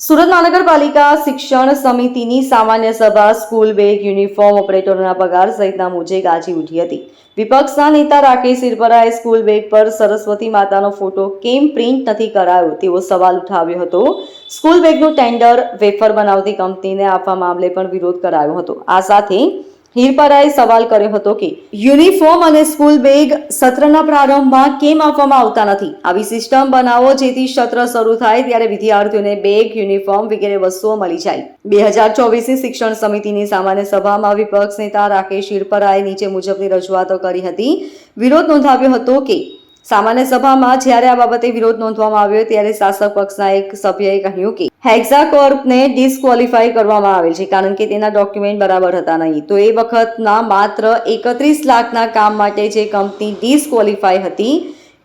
સુરત મહાનગરપાલિકા શિક્ષણ સમિતિની સામાન્ય સભા, સ્કૂલ બેગ, યુનિફોર્મ ઓપરેટરોના પગાર સહિતના મુજે ગાજી ઉઠી હતી. વિપક્ષના નેતા રાકેશ ઇરપરાએ સ્કૂલ બેગ પર સરસ્વતી માતાનો ફોટો કેમ પ્રિન્ટ નથી કરાયો તેવો સવાલ ઉઠાવ્યો હતો. સ્કૂલ બેગનું ટેન્ડર વેફર બનાવતી કંપનીને આપવા મામલે પણ વિરોધ કરાયો હતો. આ સાથે હિરપરાએ સવાલ કર્યો હતો કે, યુનિફોર્મ અને સ્કૂલ બેગ સત્રના પ્રારંભમાં કેમ આપવામાં આવતા નથી? આવી સિસ્ટમ બનાવો જેથી સત્ર શરૂ થાય ત્યારે વિદ્યાર્થીઓને બેગ, યુનિફોર્મ વગેરે વસ્તુઓ મળી જાય. બે હજાર ચોવીસની શિક્ષણ સમિતિની સામાન્ય સભામાં વિપક્ષ નેતા રાકેશ હિરપરાએ નીચે મુજબની રજૂઆતો કરી હતી. વિરોધ નોંધાવ્યો હતો કે સામાન્ય સભામાં જ્યારે આ બાબતે વિરોધ નોંધવામાં આવ્યો ત્યારે શાસક પક્ષના એક સભ્યએ કહ્યું કે હેક્ઝાકોર્પને ડિસ્કવોલિફાય કરવામાં આવેલ છે, કારણ કે તેના ડોક્યુમેન્ટ બરાબર હતા નહીં. તો એ વખતના માત્ર એકત્રીસ લાખના કામ માટે જે કંપની ડિસ્કવોલિફાય હતી,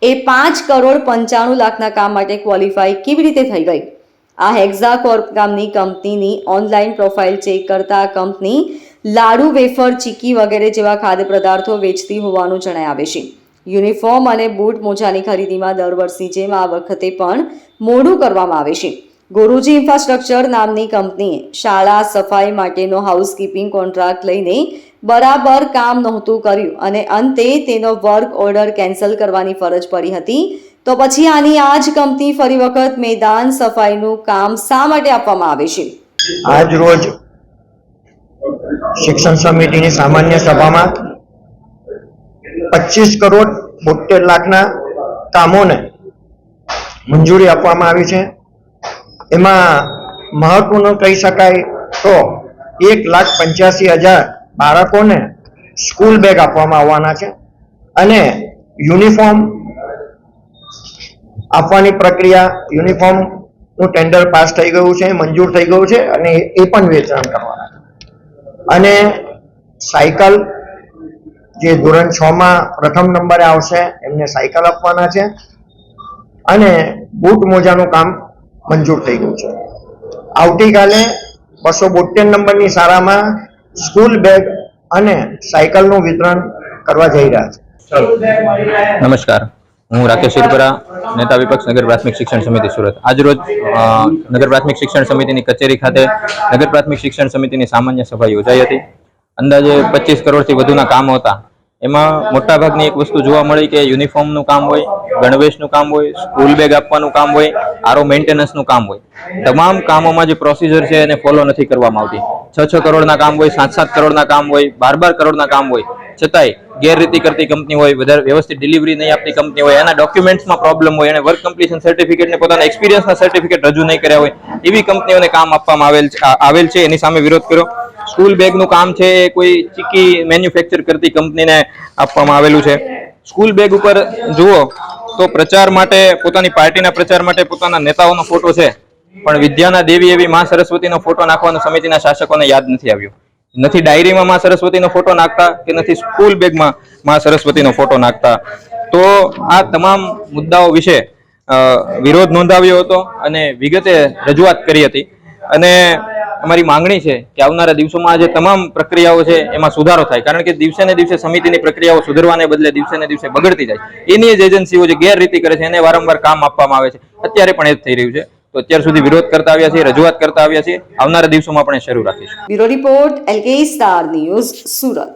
એ પાંચ કરોડ પંચાણું લાખના કામ માટે ક્વોલિફાય કેવી રીતે થઈ ગઈ? આ હેક્ઝા કોર્પ નામની કંપનીની ઓનલાઈન પ્રોફાઇલ ચેક કરતા કંપની લાડુ વેફર ચીકી વગેરે જેવા ખાદ્ય પદાર્થો વેચતી હોવાનું જણાય આવે છે. યુનિફોર્મ અને બૂટ મોજાની ખરીદીમાં દર વર્ષની જેમ આ વખતે પણ મોડું કરવામાં આવે છે. ગુરુજી ઇન્ફ્રાસ્ટ્રક્ચર નામની કંપનીએ શાળા સફાઈ માટેનો હાઉસકીપિંગ કોન્ટ્રાક્ટ લઈને બરાબર કામ નહોતું કર્યું અને અંતે તેનો વર્ક ઓર્ડર કેન્સલ કરવાની ફરજ પડી હતી. તો પછી આની આ જ કંપની ફરી વખત મેદાન સફાઈનું કામ શા માટે આપવામાં આવે છે? આજ રોજ શિક્ષણ સમિતિની સામાન્ય સભામાં પચીસ કરોડ બોતેર લાખના કામોને મંજૂરી આપવામાં આવી છે. એમાં મહત્વનું કહી શકાય તો એક લાખ પંચ્યાસી હજાર બાળકોને સ્કૂલ બેગ આપવામાં આવવાના છે અને યુનિફોર્મ આપવાની પ્રક્રિયા, યુનિફોર્મનું ટેન્ડર પાસ થઈ ગયું છે, મંજૂર થઈ ગયું છે અને એ પણ વેચાણ કરવાના અને સાયકલ જે ધોરણ છ માં પ્રથમ નંબરે આવશે એમને સાયકલ આપવાના છે અને બૂટ મોજાનું કામ મંજૂર થઈ ગયું છે. આવતીકાલે બસો બોતેર નંબરની શાળામાં સ્કૂલ બેગ અને સાયકલનું વિતરણ કરવા જઈ રહ્યા છે. નમસ્કાર. હું રાકેશ શિરપરા નેતા વિપક્ષ નગર પ્રાથમિક શિક્ષણ સમિતિ સુરત. આજરોજ નગર પ્રાથમિક શિક્ષણ સમિતિની કચેરી ખાતે નગર પ્રાથમિક શિક્ષણ સમિતિની સામાન્ય સભા યોજાઈ હતી. અંદાજે પચીસ કરોડથી વધુના કામો હતા. એમાં મોટાભાગની એક વસ્તુ જોવા મળી કે યુનિફોર્મનું કામ હોય, ગણવેશનું કામ હોય, સ્કૂલ બેગ આપવાનું કામ હોય, આરો મેન્ટેનન્સનું કામ હોય. તમામ કામોમાં જે પ્રોસિજર છે એને ફોલો નથી કરવામાં આવતી. છ છ કરોડના કામ હોય, સાત સાત કરોડના કામ હોય, બાર બાર કરોડના કામ હોય. છતાંય ગેરરીતિ કરતી કંપની હોય, વધારે વ્યવસ્થિત ડિલિવરી નહીં આપતી કંપની હોય, એના ડોક્યુમેન્ટ્સમાં પ્રોબ્લેમ હોય, એને વર્ક કમ્પ્લીશન સર્ટિફિકેટને પોતાના એક્સપિરિયન્સના સર્ટિફિકેટ રજૂ નહીં કર્યા હોય, એવી કંપનીઓને કામ આપવામાં આવેલ આવેલ છે. એની સામે વિરોધ કર્યો. સ્કૂલ બેગનું કામ છે એ કોઈ ચીકી મેન્યુફેક્ચર કરતી કંપનીને આપવામાં આવેલું છે. સ્કૂલ બેગ ઉપર જુઓ તો પ્રચાર માટે, પોતાની પાર્ટીના પ્રચાર માટે પોતાના નેતાઓનો ફોટો છે. પણ વિદ્યાના દેવી એવી માં સરસ્વતીનો ફોટો નાખવાનો સમિતિના શાસકોને યાદ નથી આવ્યો. નથી ડાયરીમાં માં સરસ્વતીનો ફોટો નાખતા કે નથી સ્કૂલ બેગમાં માં સરસ્વતીનો ફોટો નાખતા. તો આ તમામ મુદ્દાઓ વિશે વિરોધ નોંધાવ્યો હતો અને વિગતે રજૂઆત કરી હતી. અને અમારી માંગણી છે કે આવનારા દિવસોમાં જે તમામ પ્રક્રિયાઓ છે એમાં સુધારો થાય. કારણ કે દિવસે ને દિવસે સમિતિની પ્રક્રિયાઓ સુધરવાને બદલે દિવસે ને દિવસે બગડતી જાય એની જ એજન્સીઓ જે ગેરરીતિ કરે છે એને વારંવાર કામ આપવામાં આવે છે. અત્યારે પણ એ જ થઈ રહ્યું છે. તો અત્યાર સુધી વિરોધ કરતા આવ્યા છીએ, રજૂઆત કરતા આવ્યા છીએ. આવનારા દિવસોમાં પણ એ શરૂ રાખીશું. Bureau report, LK star news, Surat.